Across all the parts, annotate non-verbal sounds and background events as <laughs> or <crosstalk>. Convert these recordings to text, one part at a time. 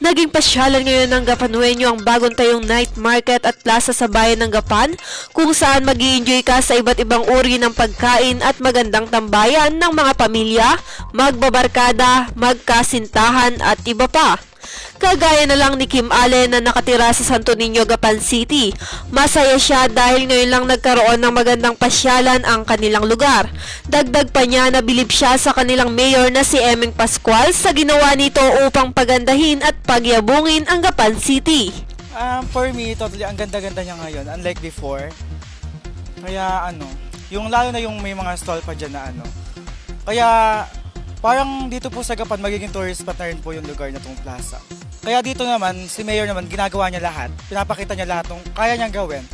Naging pasyalan ngayon ng Gapanuenyo ang bagong tayong night market at plaza sa bayan ng Gapan kung saan mag enjoy ka sa iba't ibang uri ng pagkain at magandang tambayan ng mga pamilya, magbabarkada, magkasintahan at iba pa. Kagaya na lang ni Kim Allen na nakatira sa Santo Niño, Gapan City. Masaya siya dahil ngayon lang nagkaroon ng magandang pasyalan ang kanilang lugar. Dagdag pa niya na bilib siya sa kanilang mayor na si Eming Pascual sa ginawa nito upang pagandahin at pagyabungin ang Gapan City. Um, for me, totally, ang ganda-ganda niya ngayon, unlike before. Kaya ano, yung lalo na yung may mga stall pa dyan na ano. Kaya parang dito po sa Gapan, magiging tourist spot na rin po yung lugar na tong plaza. Kaya dito naman, si Mayor naman, ginagawa niya lahat. Pinapakita niya lahat ng kaya niyang gawin.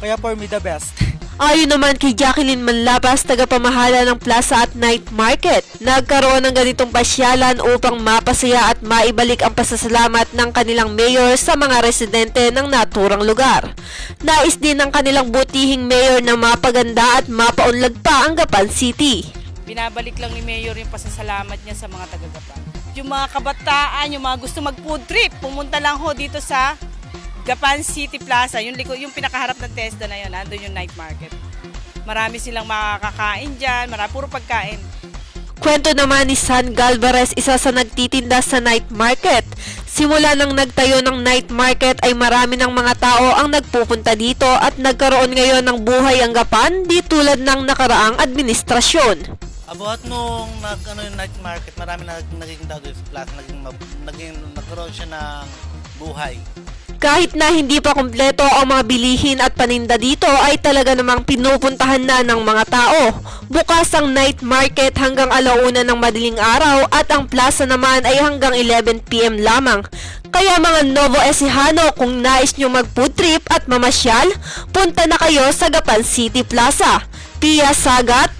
Kaya for me, the best. <laughs> Ayon naman kay Jacqueline Manlapas, tagapamahala ng Plaza at Night Market, nagkaroon ng ganitong pasyalan upang mapasaya at maibalik ang pasasalamat ng kanilang mayor sa mga residente ng naturang lugar. Nais din ng kanilang butihing mayor na mapaganda at mapaunlad pa ang Gapan City. Binabalik lang ni Mayor yung pasasalamat niya sa mga taga-Gapan. Yung mga kabataan, yung mga gusto mag-food trip, pumunta lang ho dito sa Gapan City Plaza, yung, liko, yung pinakaharap ng TESDA na yun, nandun yung night market. Marami silang makakakain dyan, marami, puro pagkain. Kwento naman ni San Galvarez, isa sa nagtitinda sa night market. Simula nang nagtayo ng night market ay marami ng mga tao ang nagpupunta dito at nagkaroon ngayon ng buhay ang gapan di tulad ng nakaraang administrasyon. Abuhat nung nag, ano, yung night market, marami na naging tao sa plaza, naging, naging, nagkaroon siya ng buhay. Kahit na hindi pa kumpleto ang mga bilihin at paninda dito ay talaga namang pinupuntahan na ng mga tao. Bukas ang night market hanggang alauna ng madaling araw at ang plaza naman ay hanggang 11pm lamang. Kaya mga Novo Ecijano kung nais nyo mag food trip at mamasyal, punta na kayo sa Gapan City Plaza. Pia Sagat